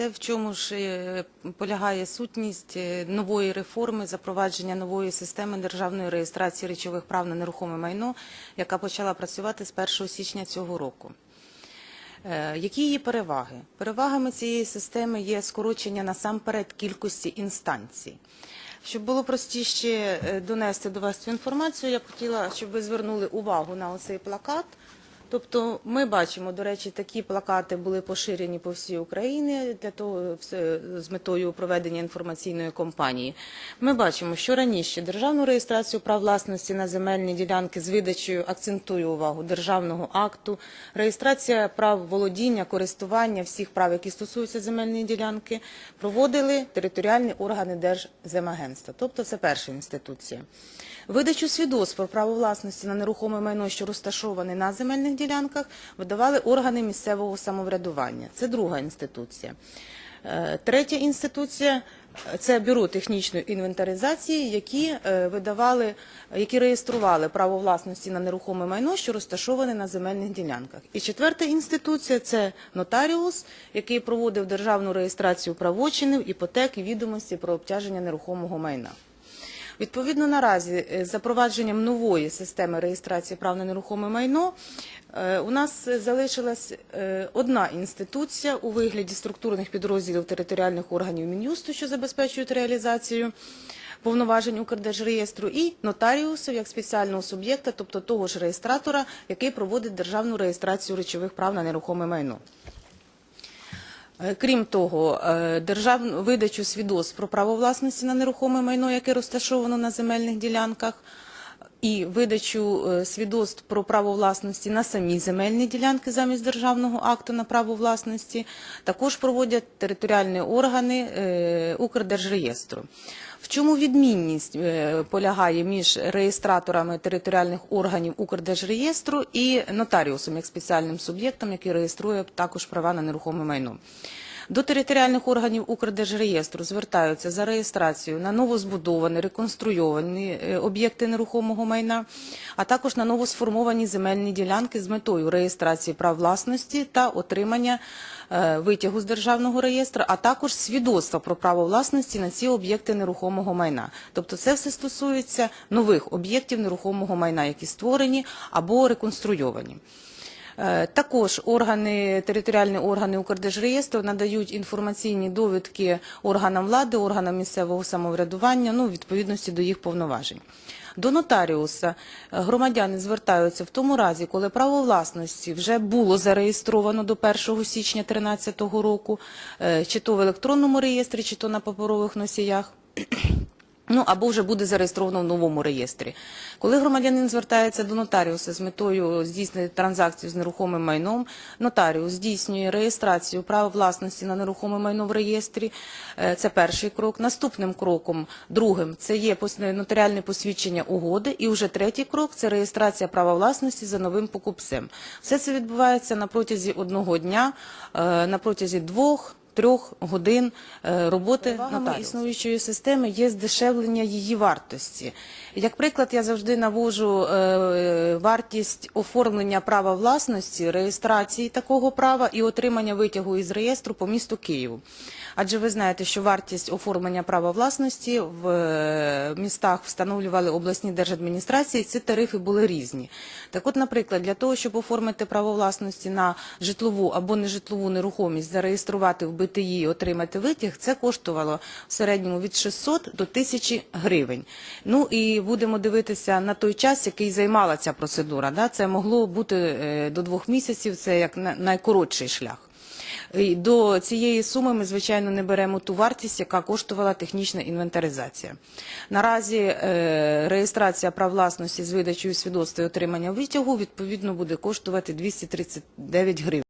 те, в чому ж е, полягає сутність е, нової реформи, запровадження нової системи державної реєстрації речових прав на нерухоме майно, яка почала працювати з 1 січня цього року. Е, Які її переваги? Перевагами цієї системи є скорочення насамперед кількості інстанцій. Щоб було простіше донести до вас цю інформацію, я б хотіла, щоб ви звернули увагу на оцей плакат. Тобто ми бачимо, до речі, такі плакати були поширені по всій Україні для того з метою проведення інформаційної кампанії. Ми бачимо, що раніше державну реєстрацію прав власності на земельні ділянки з видачею акцентую увагу державного акту, реєстрація прав володіння, користування всіх прав, які стосуються земельної ділянки, проводили територіальні органи Держземагентства. Тобто це перша інституція. Видачу свідоцтв про право власності на нерухоме майно, що розташоване на земельних ділянках, видавали органи місцевого самоврядування. Це друга інституція. Е, Третя інституція це бюро технічної інвентаризації, які е, видавали, які реєстрували право власності на нерухоме майно, що розташоване на земельних ділянках. І четверта інституція це нотаріус, який проводив державну реєстрацію правочинів, іпотек і відомості про обтяження нерухомого майна. Відповідно, наразі е, з запровадженням нової системи реєстрації прав на нерухоме майно е, у нас залишилась е, одна інституція у вигляді структурних підрозділів територіальних органів Мін'юсту, що забезпечують реалізацію повноважень Укрдержреєстру, і нотаріусів як спеціального суб'єкта, тобто того ж реєстратора, який проводить державну реєстрацію речових прав на нерухоме майно. Е, Крім того, е, державну видачу свідоцтв про право власності на нерухоме майно, яке розташовано на земельних ділянках, і видачу е, свідоцтв про право власності на самі земельні ділянки замість державного акту на право власності також проводять територіальні органи Укрдержреєстру. В чому відмінність е, полягає між реєстраторами територіальних органів Укрдержреєстру і нотаріусом як спеціальним суб'єктом, який реєструє також права на нерухоме майно? До територіальних органів Укрдержреєстру звертаються за реєстрацією на новозбудовані, реконструйовані е, об'єкти нерухомого майна, а також на новосформовані земельні ділянки з метою реєстрації прав власності та отримання е, витягу з державного реєстру, а також свідоцтва про право власності на ці об'єкти нерухомого майна. Тобто це все стосується нових об'єктів нерухомого майна, які створені або реконструйовані. Е, Також органи, територіальні органи Укрдержреєстру надають інформаційні довідки органам влади, органам місцевого самоврядування, ну, відповідності до їх повноважень. До нотаріуса е, громадяни звертаються в тому разі, коли право власності вже було зареєстровано до 1 січня 2013 року, е, чи то в електронному реєстрі, чи то на паперових носіях. Ну або вже буде зареєстровано в новому реєстрі. Коли громадянин звертається до нотаріуса з метою здійснити транзакцію з нерухомим майном, нотаріус здійснює реєстрацію права власності на нерухоме майно в реєстрі. Е, Це перший крок. Наступним кроком, другим, це є нотаріальне посвідчення угоди. І вже третій крок це реєстрація права власності за новим покупцем. Все це відбувається на протязі одного дня, е, на протязі двох трьох годин е, роботи нотаріуса. існуючої системи є здешевлення її вартості. Як приклад, я завжди навожу е, вартість оформлення права власності, реєстрації такого права і отримання витягу із реєстру по місту Києву. Адже ви знаєте, що вартість оформлення права власності в е, містах встановлювали обласні держадміністрації, ці тарифи були різні. Так от, наприклад, для того, щоб оформити право власності на житлову або нежитлову нерухомість, зареєструвати в БТІ і отримати витяг, це коштувало в середньому від 600 до 1000 гривень. Ну і будемо дивитися на той час, який займала ця процедура. Це могло бути е, до двох місяців, це як на- найкоротший шлях. До цієї суми ми, звичайно, не беремо ту вартість, яка коштувала технічна інвентаризація. Наразі е, реєстрація прав власності з видачею свідоцтва і отримання витягу відповідно буде коштувати 239 гривень.